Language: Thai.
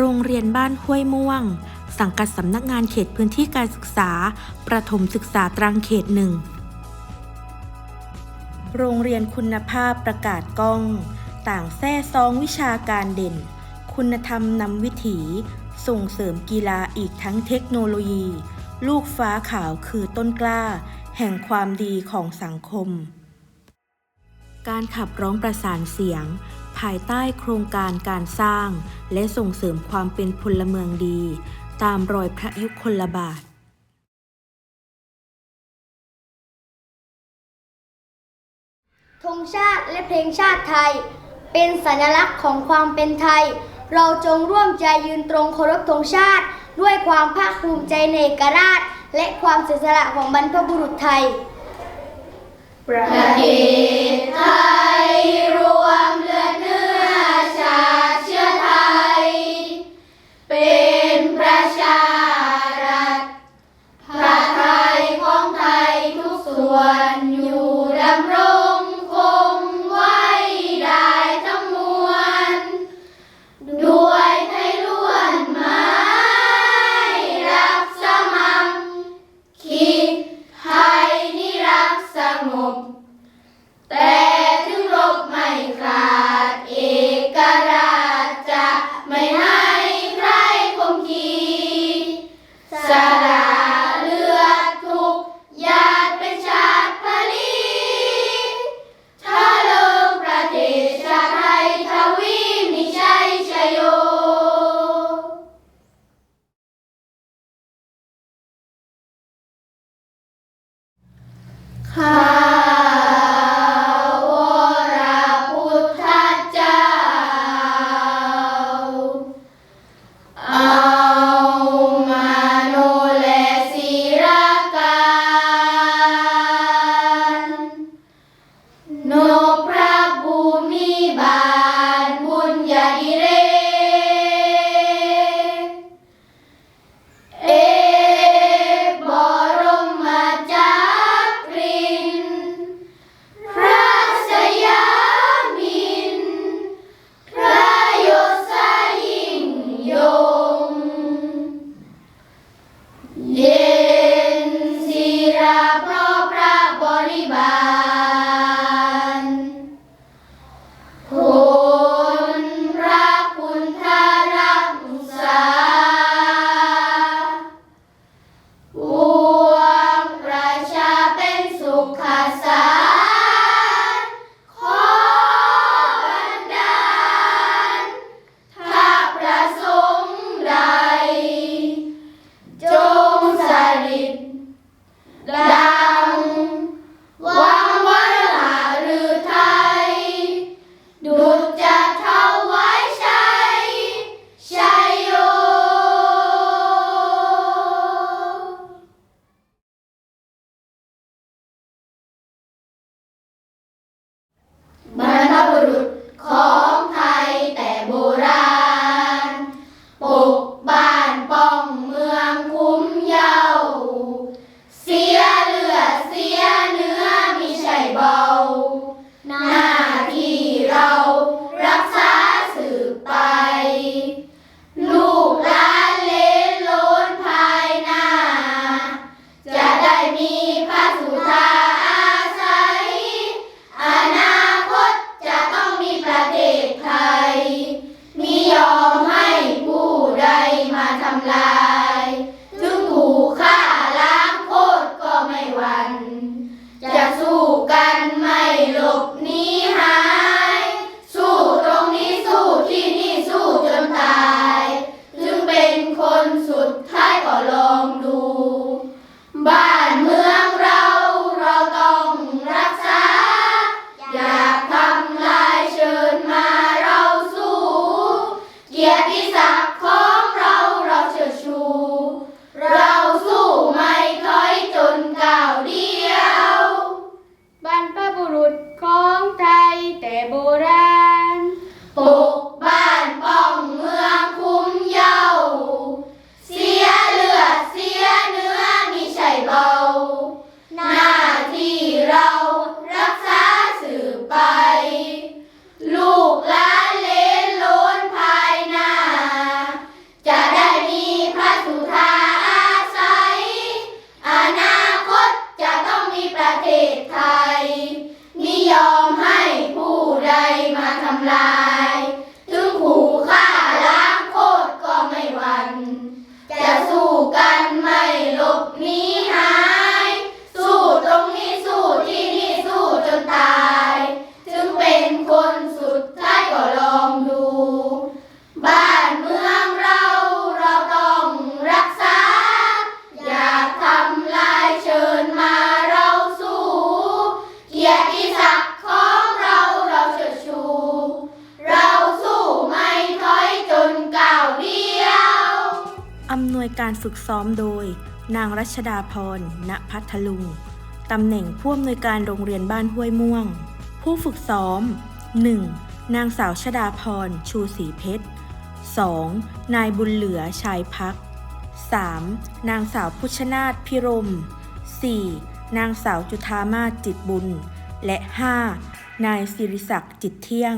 รงเรียนบ้านห้วยม่วง สังกัดสำนักงานเขตพื้นที่การศึกษา ประถมศึกษาตรังเขตหนึ่ง โรงเรียนคุณภาพประกาศกล้อง ต่างแท้ซองวิชาการเด่น คุณธรรมนำวิถี ส่งเสริมกีฬาอีกทั้งเทคโนโลยี ลูกฟ้าขาวคือต้นกล้า แห่งความดีของสังคม การขับร้องประสานเสียง ภายใต้โครงการการสร้าง และส่งเสริมความเป็นพลเมืองดี ตามรอยพระยุคลบาทธงชาติและเพลงชาติไทย เป็นสัญลักษณ์ของความเป็นไทย เราจงร่วมใจยืนตรงเคารพธงชาติ ด้วยความภาคภูมิใจในเอกราช และความเสียสละของบรรพบุรุษไทย ประเทศไทย ข้ำลา bao ฝึกซ้อมโดย นางรัชดาพร ณ พัทลุง ตำแหน่งผู้อำนวยการโรงเรียนบ้านห้วยม่วง ผู้ฝึกซ้อม 1. นางสาวชดาพร ชูศรีเพชร 2. นายบุญเหลือชายพัก 3. นางสาวพุชนาถพิรม 4. นางสาวจุธามาศจิตบุญ และ 5. นายสิริศักดิ์จิตเที่ยง